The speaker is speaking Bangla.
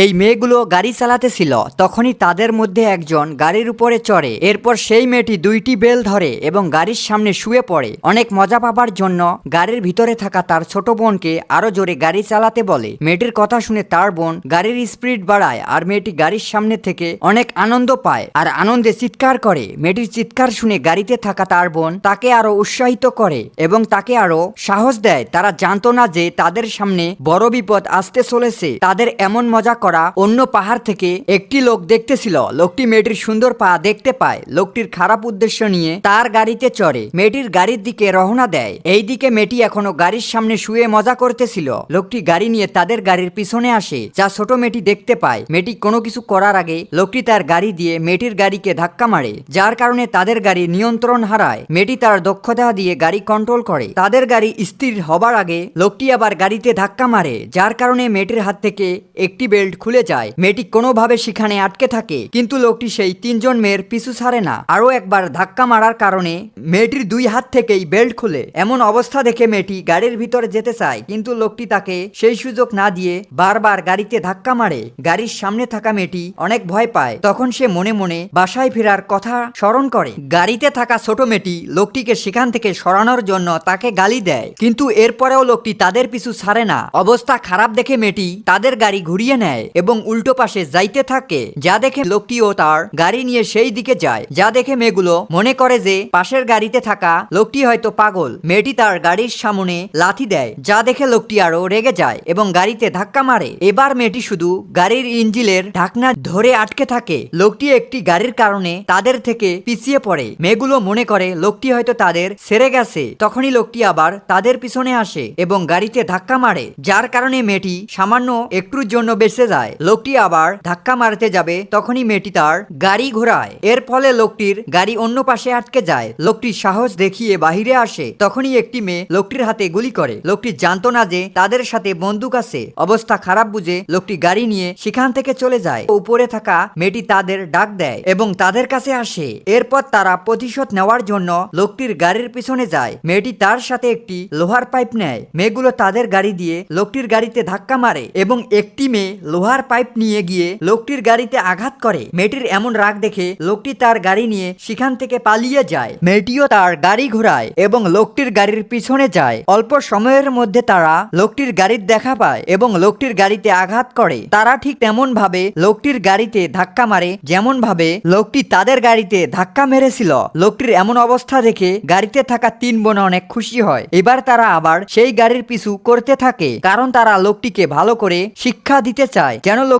এই মেয়েগুলো গাড়ি চালাতেছিল তখনই তাদের মধ্যে একজন গাড়ির উপরে চড়ে। এরপর সেই মেয়েটি দুইটি বেল ধরে এবং গাড়ির সামনে শুয়ে পড়ে। অনেক মজা পাবার জন্য গাড়ির ভিতরে থাকা তার ছোট বোনকে আরও জোরে গাড়ি চালাতে বলে। মেয়েটির কথা শুনে তার বোন গাড়ির স্পিড বাড়ায় আর মেয়েটি গাড়ির সামনে থেকে অনেক আনন্দ পায় আর আনন্দে চিৎকার করে। মেয়েটির চিৎকার শুনে গাড়িতে থাকা তার বোন তাকে আরও উৎসাহিত করে এবং তাকে আরও সাহস দেয়। তারা জানতো না যে তাদের সামনে বড় বিপদ আসতে চলেছে। তাদের এমন মজা করা অন্য পাহাড় থেকে একটি লোক দেখতেছিল। লোকটি মেয়েটির সুন্দর পা দেখতে পায়। লোকটির খারাপ উদ্দেশ্য নিয়ে তার গাড়িতে চড়ে। মেয়েটির গাড়ির দিকে রওনা দেয়। এই দিকে মেয়েটি এখনও গাড়ির সামনে শুয়ে মজা করতেছিল। লোকটি গাড়ি নিয়ে তাদের গাড়ির পিছনে আসে, যা ছোট মেয়েটি দেখতে পায়। মেয়েটি কোনো কিছু করার আগে লোকটি তার গাড়ি দিয়ে মেয়েটির গাড়িকে ধাক্কা মারে, যার কারণে তাদের গাড়ি নিয়ন্ত্রণ হারায়। মেয়েটি তার দক্ষতা দিয়ে গাড়ি কন্ট্রোল করে। তাদের গাড়ি স্থির হবার আগে লোকটি আবার গাড়িতে ধাক্কা মারে, যার কারণে মেয়েটির হাত থেকে একটি বেল্ট খুলে যায়। মেয়েটি কোনোভাবে সেখানে আটকে থাকে, কিন্তু লোকটি সেই তিনজন মেয়ের পিছু ছাড়ে না। আরও একবার ধাক্কা মারার কারণে মেয়েটির দুই হাত থেকেই বেল্ট খুলে। এমন অবস্থা দেখে মেয়েটি গাড়ির ভিতরে যেতে চায়, কিন্তু লোকটি তাকে সেই সুযোগ না দিয়ে বারবার গাড়িতে ধাক্কা মারে। গাড়ির সামনে থাকা মেয়েটি অনেক ভয় পায়। তখন সে মনে মনে বাসায় ফেরার কথা স্মরণ করে। গাড়িতে থাকা ছোট মেয়েটি লোকটিকে সেখান থেকে সরানোর জন্য তাকে গালি দেয়, কিন্তু এরপরেও লোকটি তাদের পিছু ছাড়ে না। অবস্থা খারাপ দেখে মেয়েটি তাদের গাড়ি ঘুরিয়ে নেয়। এবং উল্টো পাশে যাইতে থাকে। যা দেখে লোকটিও তার গাড়ি নিয়ে সেই দিকে যায়। যা দেখে মেয়েগুলো মনে করে যে পাশের গাড়িতে থাকা লোকটি হয়তো পাগল। মেয়েটি তার গাড়ির সামনে লাথি দেয়। যা দেখে লোকটি আরও রেগে যায় এবং গাড়িতে ধাক্কা মারে। এবার মেয়েটি শুধু গাড়ির ইঞ্জিলের ঢাকনা ধরে আটকে থাকে। লোকটি একটি গাড়ির কারণে তাদের থেকে পিছিয়ে পড়ে। মেয়েগুলো মনে করে লোকটি হয়তো তাদের সেরে গেছে। তখনই লোকটি আবার তাদের পিছনে আসে এবং গাড়িতে ধাক্কা মারে। যার কারণে মেয়েটি সামান্য একটুর জন্য বেঁচে যায়। লোকটি আবার ধাক্কা মারতে যাবে, তখনই মেয়েটি তার গাড়ি ঘোরায়। এর ফলে লোকটির গাড়ি অন্য পাশে আটকে যায়। লোকটি সাহস দেখিয়ে বাহিরে আসে, তখনই একটি মেয়ে লোকটির হাতে গুলি করে। লোকটি জানতো না যে তাদের সাথে বন্দুক আছে। অবস্থা খারাপ বুঝে লোকটি গাড়ি নিয়ে সেখান থেকে চলে যায়। উপরে থাকা মেয়েটি তাদের ডাক দেয় এবং তাদের কাছে আসে। এরপর তারা প্রতিশোধ নেওয়ার জন্য লোকটির গাড়ির পিছনে যায়। মেয়েটি তার সাথে একটি লোহার পাইপ নেয়। মেয়েগুলো তাদের গাড়ি দিয়ে লোকটির গাড়িতে ধাক্কা মারে এবং একটি মেয়ে লোহার পাইপ নিয়ে গিয়ে লোকটির গাড়িতে আঘাত করে। মেয়েটির এমন রাগ দেখে লোকটি তার গাড়ি নিয়ে সেখান থেকে পালিয়ে যায়। মেয়েটিও তার গাড়ি ঘোরায় এবং লোকটির গাড়ির পিছনে যায়। অল্প সময়ের মধ্যে তারা লোকটির গাড়ির দেখা পায় এবং লোকটির গাড়িতে আঘাত করে। তারা ঠিক তেমন ভাবে লোকটির গাড়িতে ধাক্কা মারে যেমন ভাবে লোকটি তাদের গাড়িতে ধাক্কা মেরেছিল। লোকটির এমন অবস্থা দেখে গাড়িতে থাকা তিন বোন অনেক খুশি হয়। এবার তারা আবার সেই গাড়ির পিছু করতে থাকে। কারণ তারা লোকটিকে ভালো করে শিক্ষা দিতে চায়। যেন লোক